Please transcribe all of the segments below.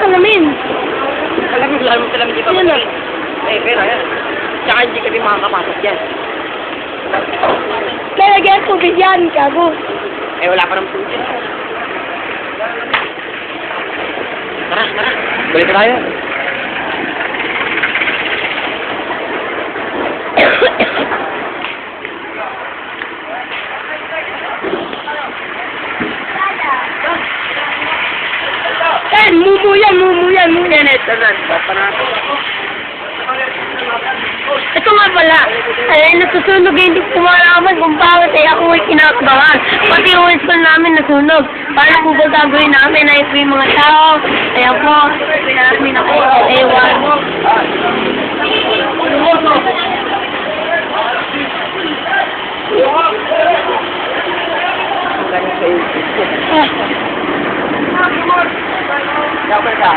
salamin. Alam mo, alam mo sila hindi pa Yan lang. Eh, pero yan. Tsaka hindi kami makakapasok dyan. Lalagyan tubig yan, gago. Eh, wala pa naman tubig. Tara, tara. Balik tayo. Eh, mumu yan, mumu yan, mumu yan. Ito na, basta natin. Ito nga pala, ay natusunog eh, hindi ko malaman kung bakit eh ako ay kinakabahan. Pati yung school namin nasunog. Paano po ba gagawin namin? Ay po yung mga tao. Kaya po, namin ako. Ewan. Ah, Dapat ka.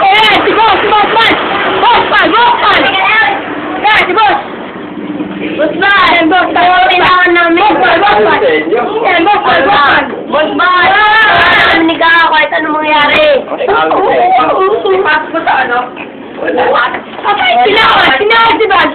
Eh, si boss, si boss, boss! Boss, boss, boss, boss! Eh, si boss! Boss, boss! Eh, boss, tayo kailangan namin. Boss, boss, boss, boss! Eh, boss, boss, boss! Boss, boss! Ah, Naminig ako kahit ano mangyari. Ipasok mo sa ano? Wala. Okay, tinawad, tinawad si boss,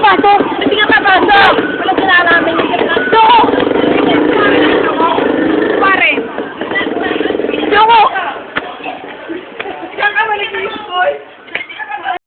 bateu